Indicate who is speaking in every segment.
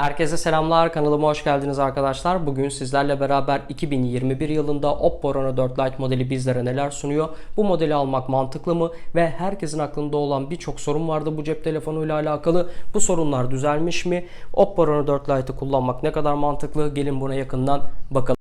Speaker 1: Herkese selamlar kanalıma hoş geldiniz arkadaşlar. Bugün sizlerle beraber 2021 yılında Oppo Reno 4 Lite modeli bizlere neler sunuyor? Bu modeli almak mantıklı mı? Ve herkesin aklında olan birçok sorun vardı bu cep telefonuyla alakalı. Bu sorunlar düzelmiş mi? Oppo Reno 4 Lite'ı kullanmak ne kadar mantıklı? Gelin buna yakından bakalım.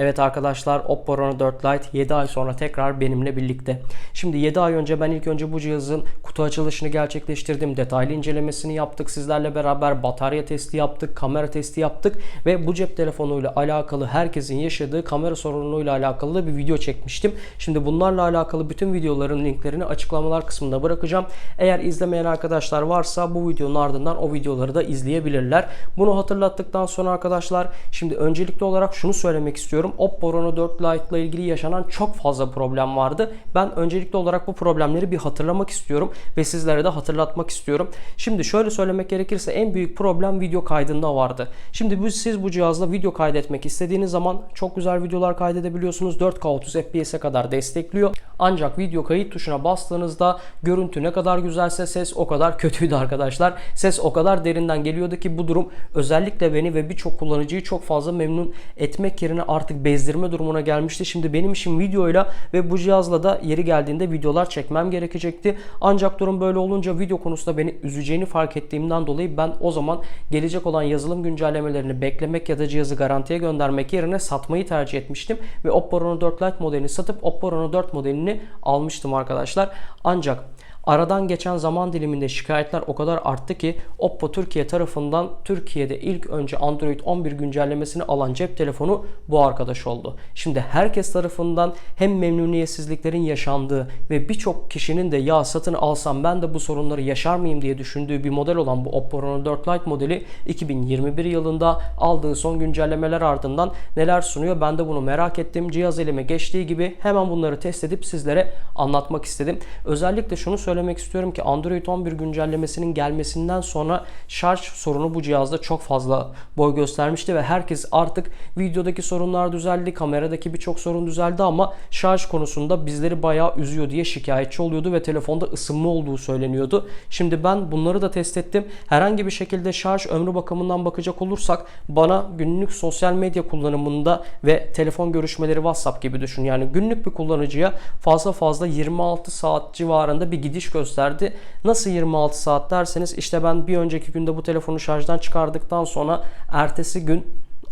Speaker 1: Evet arkadaşlar Oppo Reno 4 Lite 7 ay sonra tekrar benimle birlikte. Şimdi 7 ay önce ben ilk önce bu cihazın kutu açılışını gerçekleştirdim. Detaylı incelemesini yaptık. Sizlerle beraber batarya testi yaptık, kamera testi yaptık ve bu cep telefonuyla alakalı herkesin yaşadığı kamera sorunuyla alakalı da bir video çekmiştim. Şimdi bunlarla alakalı bütün videoların linklerini açıklamalar kısmında bırakacağım. Eğer izlemeyen arkadaşlar varsa bu videonun ardından o videoları da izleyebilirler. Bunu hatırlattıktan sonra arkadaşlar şimdi öncelikli olarak şunu söylemek istiyorum. Oppo Reno 4 Lite ile ilgili yaşanan çok fazla problem vardı. Ben öncelikli olarak bu problemleri bir hatırlamak istiyorum ve sizlere de hatırlatmak istiyorum. Şimdi şöyle söylemek gerekirse en büyük problem video kaydında vardı. Şimdi siz bu cihazla video kaydetmek istediğiniz zaman çok güzel videolar kaydedebiliyorsunuz. 4K 30 FPS'e kadar destekliyor. Ancak video kayıt tuşuna bastığınızda görüntü ne kadar güzelse ses o kadar kötüydü arkadaşlar. Ses o kadar derinden geliyordu ki bu durum özellikle beni ve birçok kullanıcıyı çok fazla memnun etmek yerine artık bezdirme durumuna gelmişti. Şimdi benim işim videoyla ve bu cihazla da yeri geldiğinde videolar çekmem gerekecekti. Ancak durum böyle olunca video konusunda beni üzeceğini fark ettiğimden dolayı ben o zaman gelecek olan yazılım güncellemelerini beklemek ya da cihazı garantiye göndermek yerine satmayı tercih etmiştim. Ve Oppo Reno 4 Lite modelini satıp Oppo Reno 4 modelini almıştım arkadaşlar. Ancak Aradan geçen zaman diliminde şikayetler o kadar arttı ki Oppo Türkiye tarafından Türkiye'de ilk önce Android 11 güncellemesini alan cep telefonu bu arkadaş oldu. Şimdi herkes tarafından hem memnuniyetsizliklerin yaşandığı ve birçok kişinin de ya satın alsam ben de bu sorunları yaşar mıyım diye düşündüğü bir model olan bu Oppo Reno 4 Lite modeli 2021 yılında aldığı son güncellemeler ardından neler sunuyor ben de bunu merak ettim. Cihaz elime geçtiği gibi hemen bunları test edip sizlere anlatmak istedim. Özellikle şunu söylemek istiyorum ki Android 11 güncellemesinin gelmesinden sonra şarj sorunu bu cihazda çok fazla boy göstermişti ve herkes artık videodaki sorunlar düzeldi, kameradaki birçok sorun düzeldi ama şarj konusunda bizleri bayağı üzüyor diye şikayetçi oluyordu ve telefonda ısınma olduğu söyleniyordu. Şimdi ben bunları da test ettim. Herhangi bir şekilde şarj ömrü bakımından bakacak olursak bana günlük sosyal medya kullanımında ve telefon görüşmeleri WhatsApp gibi düşün. Yani günlük bir kullanıcıya fazla fazla 26 saat civarında bir gidiş gösterdi. Nasıl 26 saat derseniz işte ben bir önceki günde bu telefonu şarjdan çıkardıktan sonra ertesi gün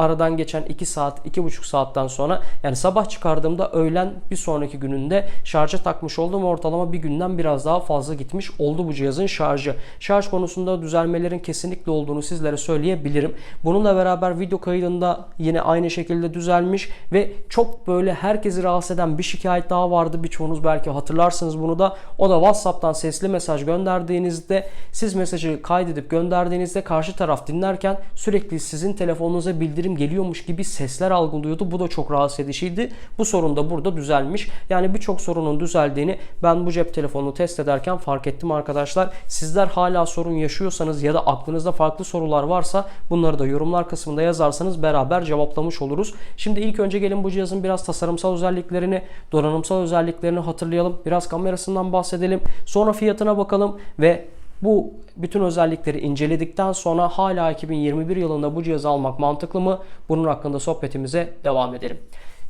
Speaker 1: aradan geçen 2 saat, 2,5 saatten sonra yani sabah çıkardığımda öğlen bir sonraki gününde şarja takmış oldum. Ortalama bir günden biraz daha fazla gitmiş oldu bu cihazın şarjı. Şarj konusunda düzelmelerin kesinlikle olduğunu sizlere söyleyebilirim. Bununla beraber video kaydında yine aynı şekilde düzelmiş ve çok böyle herkesi rahatsız eden bir şikayet daha vardı. Birçoğunuz belki hatırlarsınız bunu da. O da WhatsApp'tan sesli mesaj gönderdiğinizde siz mesajı kaydedip gönderdiğinizde karşı taraf dinlerken sürekli sizin telefonunuza bildirim bildirim geliyormuş gibi sesler algılıyordu. Bu da çok rahatsız ediciydi. Bu sorun da burada düzelmiş. Yani birçok sorunun düzeldiğini ben bu cep telefonunu test ederken fark ettim arkadaşlar. Sizler hala sorun yaşıyorsanız ya da aklınızda farklı sorular varsa bunları da yorumlar kısmında yazarsanız beraber cevaplamış oluruz. Şimdi ilk önce gelin bu cihazın biraz tasarımsal özelliklerini, donanımsal özelliklerini hatırlayalım. Biraz kamerasından bahsedelim. Sonra fiyatına bakalım ve bu bütün özellikleri inceledikten sonra hala 2021 yılında bu cihazı almak mantıklı mı? Bunun hakkında sohbetimize devam edelim.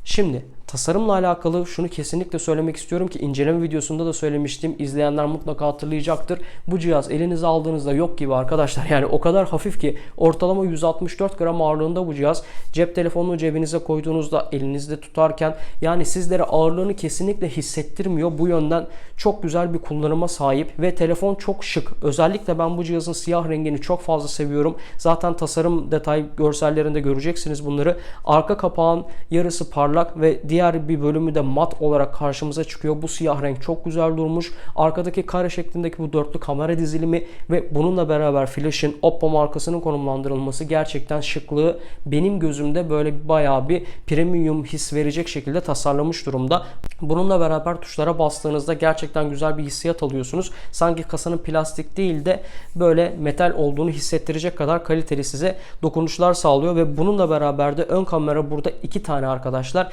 Speaker 1: Şimdi tasarımla alakalı şunu kesinlikle söylemek istiyorum ki inceleme videosunda da söylemiştim. İzleyenler mutlaka hatırlayacaktır. Bu cihaz elinize aldığınızda yok gibi arkadaşlar. Yani o kadar hafif ki ortalama 164 gram ağırlığında bu cihaz. Cep telefonunu cebinize koyduğunuzda elinizde tutarken yani sizlere ağırlığını kesinlikle hissettirmiyor. Bu yönden çok güzel bir kullanıma sahip ve telefon çok şık. Özellikle ben bu cihazın siyah rengini çok fazla seviyorum. Zaten tasarım detay görsellerinde göreceksiniz bunları. Arka kapağın yarısı parlak ve diğer bir bölümü de mat olarak karşımıza çıkıyor. Bu siyah renk çok güzel durmuş. Arkadaki kare şeklindeki bu dörtlü kamera dizilimi ve bununla beraber Flash'ın Oppo markasının konumlandırılması gerçekten şıklığı benim gözümde böyle bayağı bir premium his verecek şekilde tasarlamış durumda. Bununla beraber tuşlara bastığınızda gerçekten güzel bir hissiyat alıyorsunuz. Sanki kasanın plastik değil de böyle metal olduğunu hissettirecek kadar kaliteli size dokunuşlar sağlıyor ve bununla beraber de ön kamera burada iki tane arkadaşlar arkadaşlar.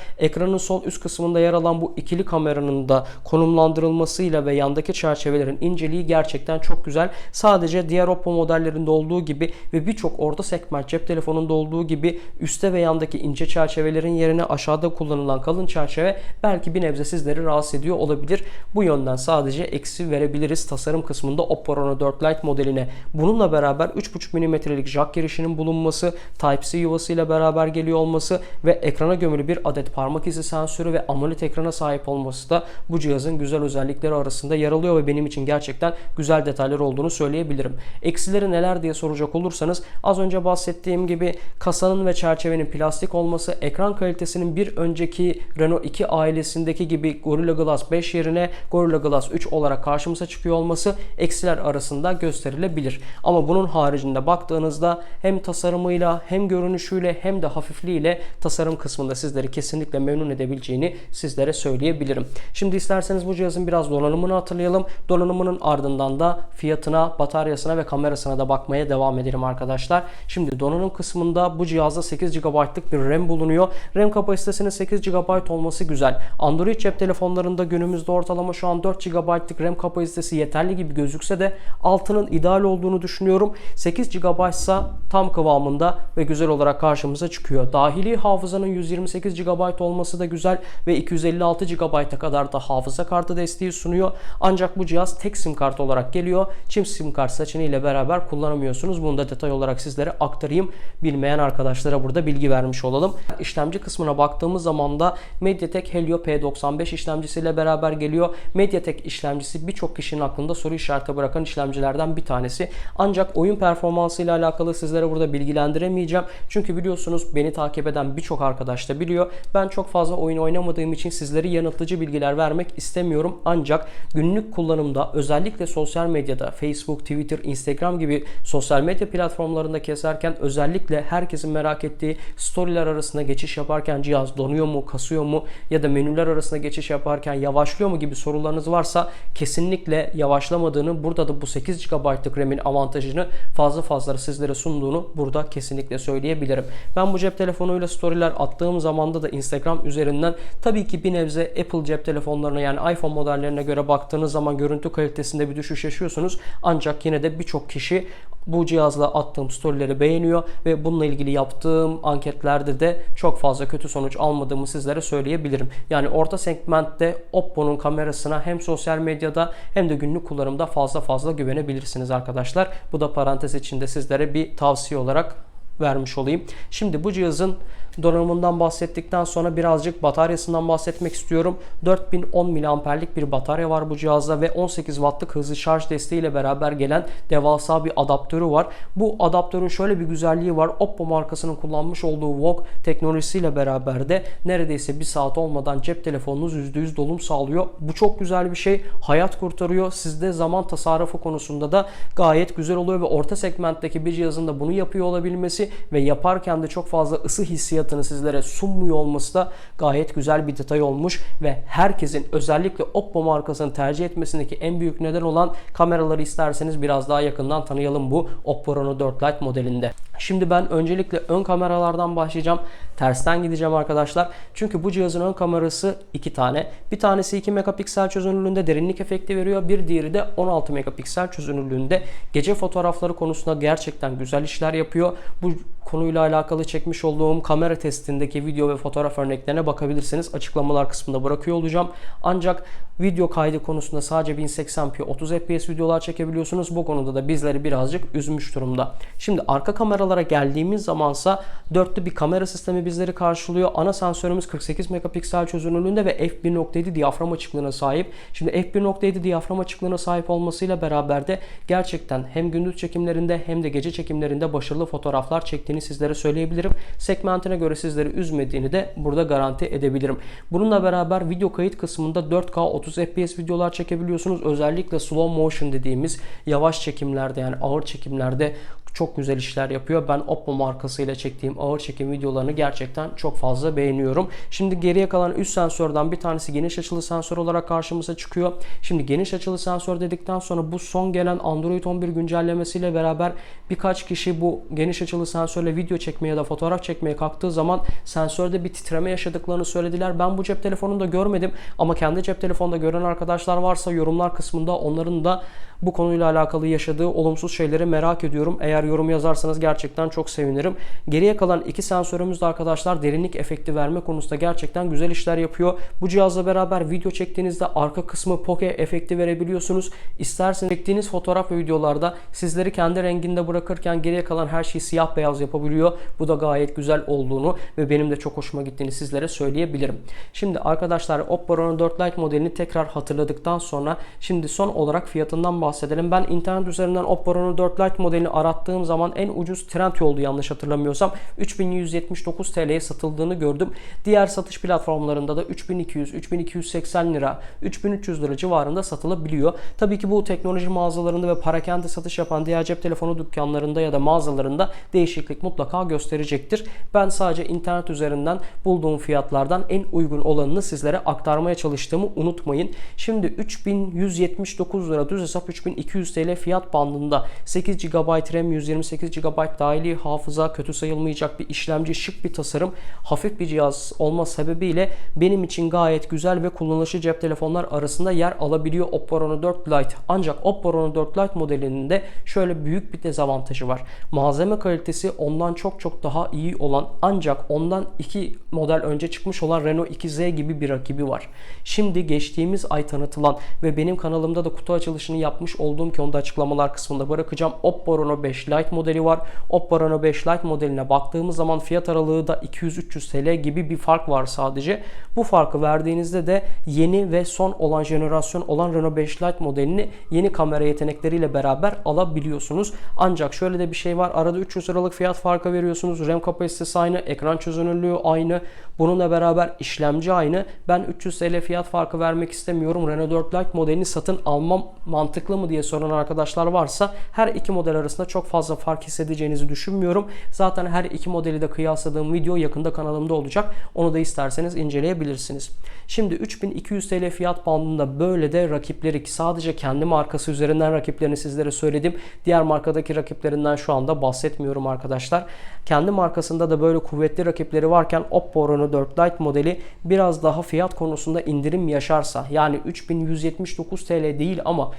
Speaker 1: Ekranın sol üst kısmında yer alan bu ikili kameranın da konumlandırılmasıyla ve yandaki çerçevelerin inceliği gerçekten çok güzel. Sadece diğer Oppo modellerinde olduğu gibi ve birçok orta segment cep telefonunda olduğu gibi üstte ve yandaki ince çerçevelerin yerine aşağıda kullanılan kalın çerçeve belki bir nebze sizleri rahatsız ediyor olabilir. Bu yönden sadece eksi verebiliriz tasarım kısmında Oppo Reno 4 Lite modeline. Bununla beraber 3.5 mm'lik jack girişinin bulunması, Type-C yuvasıyla beraber geliyor olması ve ekrana gömülü bir adet parmak izi sensörü ve AMOLED ekrana sahip olması da bu cihazın güzel özellikleri arasında yer alıyor ve benim için gerçekten güzel detaylar olduğunu söyleyebilirim. Eksileri neler diye soracak olursanız az önce bahsettiğim gibi kasanın ve çerçevenin plastik olması, ekran kalitesinin bir önceki Renault 2 ailesindeki gibi Gorilla Glass 5 yerine Gorilla Glass 3 olarak karşımıza çıkıyor olması eksiler arasında gösterilebilir. Ama bunun haricinde baktığınızda hem tasarımıyla hem görünüşüyle hem de hafifliğiyle tasarım kısmında sizleri kesinlikle memnun edebileceğini sizlere söyleyebilirim. Şimdi isterseniz bu cihazın biraz donanımını hatırlayalım. Donanımının ardından da fiyatına, bataryasına ve kamerasına da bakmaya devam edelim arkadaşlar. Şimdi donanım kısmında bu cihazda 8 GB'lık bir RAM bulunuyor. RAM kapasitesinin 8 GB olması güzel. Android cep telefonlarında günümüzde ortalama şu an 4 GB'lık RAM kapasitesi yeterli gibi gözükse de altının ideal olduğunu düşünüyorum. 8 GB ise tam kıvamında ve güzel olarak karşımıza çıkıyor. Dahili hafızanın 128 GB olması da güzel ve 256 GB'a kadar da hafıza kartı desteği sunuyor. Ancak bu cihaz tek sim kart olarak geliyor. Çift sim kart seçeneğiyle beraber kullanamıyorsunuz. Bunu da detay olarak sizlere aktarayım. Bilmeyen arkadaşlara burada bilgi vermiş olalım. İşlemci kısmına baktığımız zaman da MediaTek Helio P95 işlemcisiyle beraber geliyor. MediaTek işlemcisi birçok kişinin aklında soru işareti bırakan işlemcilerden bir tanesi. Ancak oyun performansı ile alakalı sizlere burada bilgilendiremeyeceğim. Çünkü biliyorsunuz beni takip eden birçok arkadaş da biliyor. Ben çok fazla oyun oynamadığım için sizlere yanıltıcı bilgiler vermek istemiyorum. Ancak günlük kullanımda özellikle sosyal medyada Facebook, Twitter, Instagram gibi sosyal medya platformlarında keserken özellikle herkesin merak ettiği storyler arasında geçiş yaparken cihaz donuyor mu, kasıyor mu ya da menüler arasında geçiş yaparken yavaşlıyor mu gibi sorularınız varsa kesinlikle yavaşlamadığını burada da bu 8 GB'lık RAM'in avantajını fazla fazla sizlere sunduğunu burada kesinlikle söyleyebilirim. Ben bu cep telefonuyla storyler attığım zamanda da Instagram üzerinden tabii ki bir nebze Apple cep telefonlarına yani iPhone modellerine göre baktığınız zaman görüntü kalitesinde bir düşüş yaşıyorsunuz. Ancak yine de birçok kişi bu cihazla attığım storyleri beğeniyor ve bununla ilgili yaptığım anketlerde de çok fazla kötü sonuç almadığımı sizlere söyleyebilirim. Yani orta segmentte Oppo'nun kamerasına hem sosyal medyada hem de günlük kullanımda fazla fazla güvenebilirsiniz arkadaşlar. Bu da parantez içinde sizlere bir tavsiye olarak vermiş olayım. Şimdi bu cihazın donanımından bahsettikten sonra birazcık bataryasından bahsetmek istiyorum. 4010 mAh'lik bir batarya var bu cihazda ve 18 Watt'lık hızlı şarj desteğiyle beraber gelen devasa bir adaptörü var. Bu adaptörün şöyle bir güzelliği var. Oppo markasının kullanmış olduğu VOOC teknolojisiyle beraber de neredeyse bir saat olmadan cep telefonunuz %100 dolum sağlıyor. Bu çok güzel bir şey. Hayat kurtarıyor. Sizde zaman tasarrufu konusunda da gayet güzel oluyor ve orta segmentteki bir cihazın da bunu yapıyor olabilmesi ve yaparken de çok fazla ısı hissiyatını sizlere sunmuyor olması da gayet güzel bir detay olmuş ve herkesin özellikle Oppo markasını tercih etmesindeki en büyük neden olan kameraları isterseniz biraz daha yakından tanıyalım bu Oppo Reno 4 Lite modelinde. Şimdi ben öncelikle ön kameralardan başlayacağım. Tersten gideceğim arkadaşlar. Çünkü bu cihazın ön kamerası iki tane. Bir tanesi 2 megapiksel çözünürlüğünde derinlik efekti veriyor. Bir diğeri de 16 megapiksel çözünürlüğünde gece fotoğrafları konusunda gerçekten güzel işler yapıyor. Bu konuyla alakalı çekmiş olduğum kamera testindeki video ve fotoğraf örneklerine bakabilirsiniz. Açıklamalar kısmında bırakıyor olacağım. Ancak video kaydı konusunda sadece 1080p 30 fps videolar çekebiliyorsunuz. Bu konuda da bizleri birazcık üzmüş durumda. Şimdi arka kameralara geldiğimiz zamansa dörtlü bir kamera sistemi bizleri karşılıyor. Ana sensörümüz 48 megapiksel çözünürlüğünde ve f1.7 diyafram açıklığına sahip. Şimdi f1.7 diyafram açıklığına sahip olmasıyla beraber de gerçekten hem gündüz çekimlerinde hem de gece çekimlerinde başarılı fotoğraflar çektiğini sizlere söyleyebilirim. Segmentine göre sizleri üzmediğini de burada garanti edebilirim. Bununla beraber video kayıt kısmında 4K 30 FPS videolar çekebiliyorsunuz. Özellikle slow motion dediğimiz yavaş çekimlerde yani ağır çekimlerde çok güzel işler yapıyor. Ben Oppo markasıyla çektiğim ağır çekim videolarını gerçekten çok fazla beğeniyorum. Şimdi geriye kalan 3 sensörden bir tanesi geniş açılı sensör olarak karşımıza çıkıyor. Şimdi geniş açılı sensör dedikten sonra bu son gelen Android 11 güncellemesiyle beraber birkaç kişi bu geniş açılı sensörle video çekmeye ya da fotoğraf çekmeye kalktığı zaman sensörde bir titreme yaşadıklarını söylediler. Ben bu cep telefonunda görmedim ama kendi cep telefonda gören arkadaşlar varsa yorumlar kısmında onların da bu konuyla alakalı yaşadığı olumsuz şeyleri merak ediyorum. Eğer yorum yazarsanız gerçekten çok sevinirim. Geriye kalan iki sensörümüz de arkadaşlar derinlik efekti verme konusunda gerçekten güzel işler yapıyor. Bu cihazla beraber video çektiğinizde arka kısmı poke efekti verebiliyorsunuz. İsterseniz çektiğiniz fotoğraf ve videolarda sizleri kendi renginde bırakırken geriye kalan her şeyi siyah beyaz yapabiliyor. Bu da gayet güzel olduğunu ve benim de çok hoşuma gittiğini sizlere söyleyebilirim. Şimdi arkadaşlar Oppo Reno 4 Lite modelini tekrar hatırladıktan sonra şimdi son olarak fiyatından bahsedelim. Ben internet üzerinden Oppo Reno 4 Lite modelini arattığım zaman en ucuz Trendyol'du yanlış hatırlamıyorsam. 3179 TL'ye satıldığını gördüm. Diğer satış platformlarında da 3200, 3280 lira, 3300 lira civarında satılabiliyor. Tabii ki bu teknoloji mağazalarında ve parakende satış yapan diğer cep telefonu dükkanlarında ya da mağazalarında değişiklik mutlaka gösterecektir. Ben sadece internet üzerinden bulduğum fiyatlardan en uygun olanını sizlere aktarmaya çalıştığımı unutmayın. Şimdi 3179 lira düz hesap 3200 TL fiyat bandında 8 GB RAM 128 GB dahili hafıza kötü sayılmayacak bir işlemci şık bir tasarım hafif bir cihaz olma sebebiyle benim için gayet güzel ve kullanışlı cep telefonlar arasında yer alabiliyor Oppo Reno 4 Lite. Ancak Oppo Reno 4 Lite modelinin de şöyle büyük bir dezavantajı var. Malzeme kalitesi ondan çok çok daha iyi olan ancak ondan iki model önce çıkmış olan Renault 2Z gibi bir rakibi var. Şimdi geçtiğimiz ay tanıtılan ve benim kanalımda da kutu açılışını yapmış olduğum ki onu da açıklamalar kısmında bırakacağım. Oppo Reno 5 Lite modeli var. Oppo Reno 5 Lite modeline baktığımız zaman fiyat aralığı da 200-300 TL gibi bir fark var sadece. Bu farkı verdiğinizde de yeni ve son olan jenerasyon olan Renault 5 Lite modelini yeni kamera yetenekleriyle beraber alabiliyorsunuz. Ancak şöyle de bir şey var. Arada 300 liralık fiyat farkı veriyorsunuz. RAM kapasitesi aynı, ekran çözünürlüğü aynı. Bununla beraber işlemci aynı. Ben 300 TL fiyat farkı vermek istemiyorum. Renault 4 Lite modelini satın almam mantıklı mı diye soran arkadaşlar varsa her iki model arasında çok fazla fark hissedeceğinizi düşünmüyorum. Zaten her iki modeli de kıyasladığım video yakında kanalımda olacak. Onu da isterseniz inceleyebilirsiniz. Şimdi 3200 TL fiyat bandında böyle de rakipleri ki sadece kendi markası üzerinden rakiplerini sizlere söyledim. Diğer markadaki rakiplerinden şu anda bahsetmiyorum arkadaşlar. Kendi markasında da böyle kuvvetli rakipleri varken Oppo Reno 4 Lite modeli biraz daha fiyat konusunda indirim yaşarsa yani 3179 TL değil ama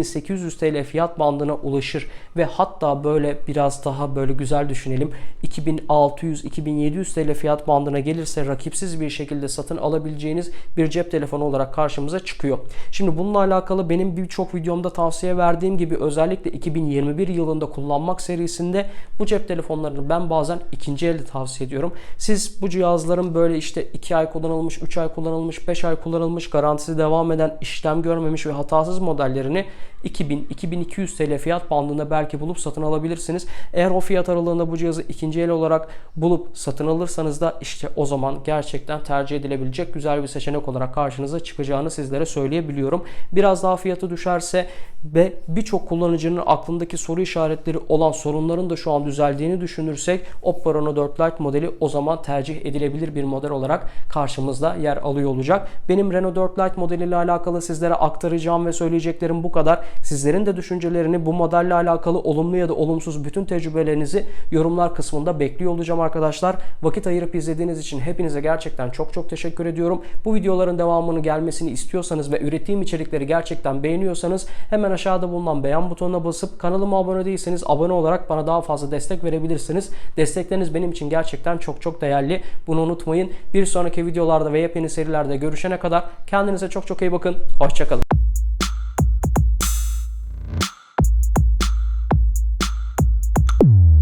Speaker 1: 2800 TL fiyat bandına ulaşır ve hatta böyle biraz daha böyle güzel düşünelim 2600-2700 TL fiyat bandına gelirse rakipsiz bir şekilde satın alabileceğiniz bir cep telefonu olarak karşımıza çıkıyor. Şimdi bununla alakalı benim birçok videomda tavsiye verdiğim gibi özellikle 2021 yılında kullanmak serisinde bu cep telefonlarını ben bazen ikinci elde tavsiye ediyorum. Siz bu cihazların böyle işte 2 ay kullanılmış, 3 ay kullanılmış, 5 ay kullanılmış, garantisi devam eden, işlem görmemiş ve hatasız modellerini 2000-2200 TL fiyat bandında belki bulup satın alabilirsiniz. Eğer o fiyat aralığında bu cihazı ikinci el olarak bulup satın alırsanız da işte o zaman gerçekten tercih edilebilecek güzel bir seçenek olarak karşınıza çıkacağını sizlere söyleyebiliyorum. Biraz daha fiyatı düşerse ve birçok kullanıcının aklındaki soru işaretleri olan sorunların da şu an düzeldiğini düşünürsek Oppo Reno 4 Lite modeli o zaman tercih edilebilir bir model olarak karşımızda yer alıyor olacak. Benim Renault 4 Lite modeliyle alakalı sizlere aktaracağım ve söyleyeceklerim bu kadar. Sizlerin de düşüncelerini bu modelle alakalı olumlu ya da olumsuz bütün tecrübelerinizi yorumlar kısmında bekliyor olacağım arkadaşlar. Vakit ayırıp izlediğiniz için hepinize gerçekten çok çok teşekkür ediyorum. Bu videoların devamını gelmesini istiyorsanız ve ürettiğim içerikleri gerçekten beğeniyorsanız hemen aşağıda bulunan beğen butonuna basıp kanalıma abone değilseniz abone olarak bana daha fazla destek verebilirsiniz. Destekleriniz benim için gerçekten çok çok değerli. Bunu unutmayın. Bir sonraki videolarda ve yepyeni serilerde görüşene kadar kendinize çok çok iyi bakın. Hoşçakalın.